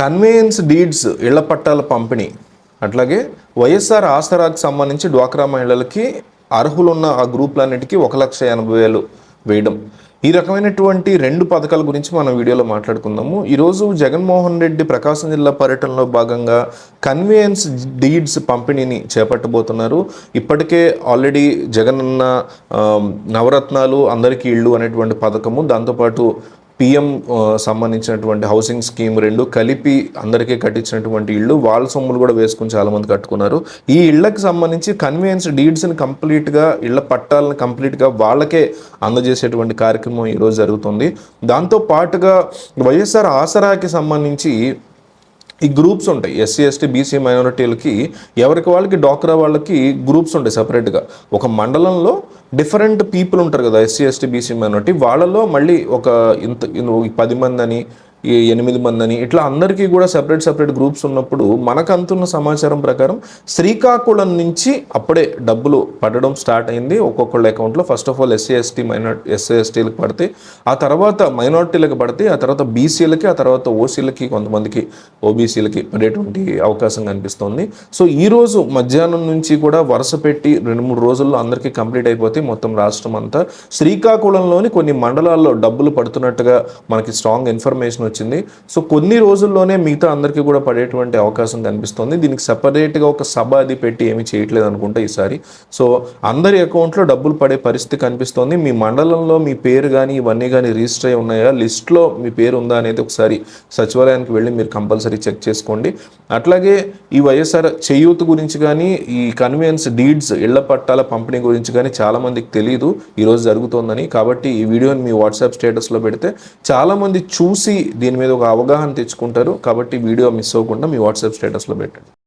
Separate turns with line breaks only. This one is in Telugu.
కన్వేయన్స్ డీడ్స్ ఇళ్ళ పట్టాల పంపిణీ అట్లాగే వైఎస్ఆర్ ఆసరాకు సంబంధించి డ్వాక్రా మహిళలకి అర్హులున్న ఆ గ్రూపులన్నిటికీ ఒక లక్ష ఎనభై వేలు వేయడం. ఈ రకమైనటువంటి రెండు పథకాల గురించి మనం వీడియోలో మాట్లాడుకుందాము. ఈరోజు జగన్మోహన్ రెడ్డి ప్రకాశం జిల్లా పర్యటనలో భాగంగా కన్వేయన్స్ డీడ్స్ పంపిణీని చేపట్టబోతున్నారు. ఇప్పటికే ఆల్రెడీ జగనన్న ఆ, నవరత్నాలు అందరికీ ఇళ్ళు అనేటువంటి పథకము దాంతోపాటు పిఎం సంబంధించినటువంటి హౌసింగ్ స్కీమ్ రెండు కలిపి అందరికీ కట్టించినటువంటి ఇళ్ళు వాళ్ళ సొమ్ములు కూడా వేసుకుని చాలామంది కట్టుకున్నారు. ఈ ఇళ్ళకు సంబంధించి కన్వీనియన్స్ డీడ్స్ని కంప్లీట్గా ఇళ్ళ పట్టాలను కంప్లీట్గా వాళ్ళకే అందజేసేటువంటి కార్యక్రమం ఈరోజు జరుగుతుంది. దాంతో పాటుగా వైఎస్ఆర్ ఆసరాకి సంబంధించి ఈ గ్రూప్స్ ఉంటాయి ఎస్సీ ఎస్టీ బీసీ మైనారిటీలకి ఎవరికి వాళ్ళకి డాక్రా వాళ్ళకి గ్రూప్స్ ఉంటాయి సపరేట్గా ఒక మండలంలో డిఫరెంట్ పీపుల్ ఉంటారు కదా ఎస్సీ ఎస్టీ బీసీ మైనారిటీ వాళ్ళలో మళ్ళీ ఒక ఇంత ఈ పది మంది అని ఈ ఎనిమిది మంది అని ఇట్లా అందరికీ కూడా సెపరేట్ సెపరేట్ గ్రూప్స్ ఉన్నప్పుడు మనకు అంతున్న సమాచారం ప్రకారం శ్రీకాకుళం నుంచి అప్పుడే డబ్బులు పడడం స్టార్ట్ అయింది ఒక్కొక్కళ్ళ అకౌంట్లో first of all SC ST minority SC ఎస్టీలకు పడితే ఆ తర్వాత మైనార్టీలకు పడితే ఆ తర్వాత బీసీలకి ఆ తర్వాత ఓసీలకి కొంతమందికి ఓబీసీలకి పడేటువంటి అవకాశం కనిపిస్తోంది. సో ఈ రోజు మధ్యాహ్నం నుంచి కూడా వరుస పెట్టి రెండు మూడు రోజుల్లో అందరికీ కంప్లీట్ అయిపోతే మొత్తం రాష్ట్రం అంతా శ్రీకాకుళంలోని కొన్ని మండలాల్లో డబ్బులు పడుతున్నట్టుగా మనకి స్ట్రాంగ్ ఇన్ఫర్మేషన్ వచ్చింది. సో కొన్ని రోజుల్లోనే మిగతా అందరికీ కూడా పడేటువంటి అవకాశం కనిపిస్తుంది. దీనికి సపరేట్గా ఒక సభ అది పెట్టి ఏమీ చేయట్లేదు అనుకుంటా ఈసారి. సో అందరి అకౌంట్లో డబ్బులు పడే పరిస్థితి కనిపిస్తోంది. మీ మండలంలో మీ పేరు కానీ ఇవన్నీ కానీ రిజిస్టర్ అయి ఉన్నాయా? లిస్ట్లో మీ పేరు ఉందా అనేది ఒకసారి సచివాలయానికి వెళ్ళి మీరు కంపల్సరీ చెక్ చేసుకోండి. అట్లాగే ఈ వైఎస్ఆర్ చేయూత గురించి కానీ ఈ కన్వీనియన్స్ డీడ్స్ ఇళ్ళ పట్టాల పంపిణీ గురించి కానీ చాలామందికి తెలియదు ఈరోజు జరుగుతోందని. కాబట్టి ఈ వీడియోని మీ వాట్సాప్ స్టేటస్లో పెడితే చాలామంది చూసి దీని మీద ఒక అవగాహన తెచ్చుకుంటారు. కాబట్టి వీడియో మిస్ అవ్వకుండా మీ వాట్సాప్ స్టేటస్లో పెట్టండి.